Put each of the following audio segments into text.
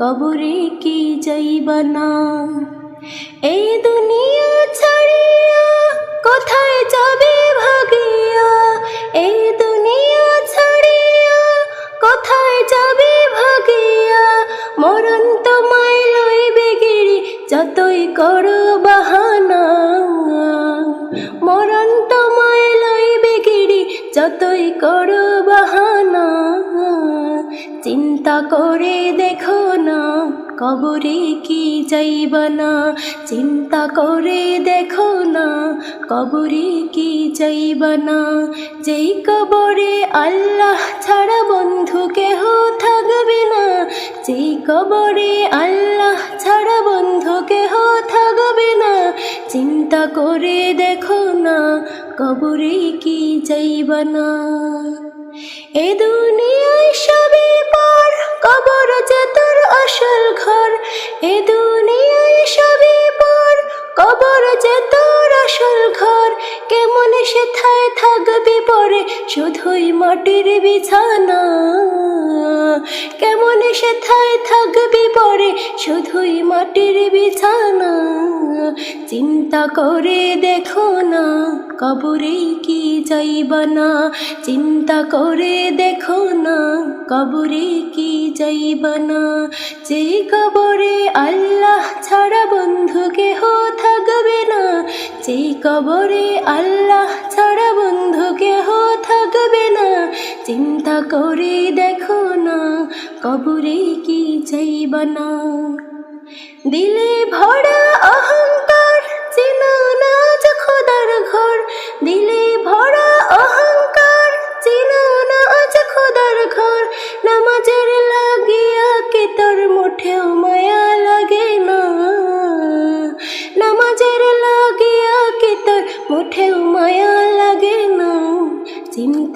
কবরে কি যাইব না? এই দুনিয়া ছাড়িয়া কোথায় যাবে ভাগিয়া? এই দুনিয়া ছাড়িয়া কোথায় যাবে ভাগিয়া? মরণ তোমায় লইবে গিরি যতই করো বাহানা। মরণ তোমায় লইবে গিরি যতই করো বাহানা। চিন্তা করে দেখো কবরে কি যাইব না? চিন্তা করে দেখো না, কবরে কি যাইব না? যেই কবরে আল্লাহ ছাড়া বন্ধু কেহ থাকবে না, যেই কবরে আল্লাহ ছাড়া বন্ধু কেহ থাকবে না। চিন্তা করে দেখো না, কবরে কি যাইব না? এ দুনিয়ায় সবে পর কবর যে তোর আসল ঘর এ দুনিয়ায় সবে পর কবর যে তোর আসল ঘর, কেমন সে থায় থাকবি পরে শুধুই মাটির বিছানা? কেমন সে থায় থাকবি পরে শুধুই মাটির বিছানা? চিন্তা করে দেখো না কবরে কি যাইব না। চিন্তা করে দেখো না কবরে কি যাইব না। যে কবরে আল্লাহ ছাড়া বন্ধু কেহ থাকবে না। যে কবরে আল্লাহ ছাড়া বন্ধু কেহ থাকবে না। চিন্তা করে দেখো না কবরে কি যাইব না। দিলে ভরা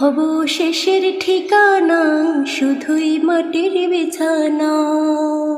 অবশেষের ঠিকানা শুধুই মাটির বিছানা।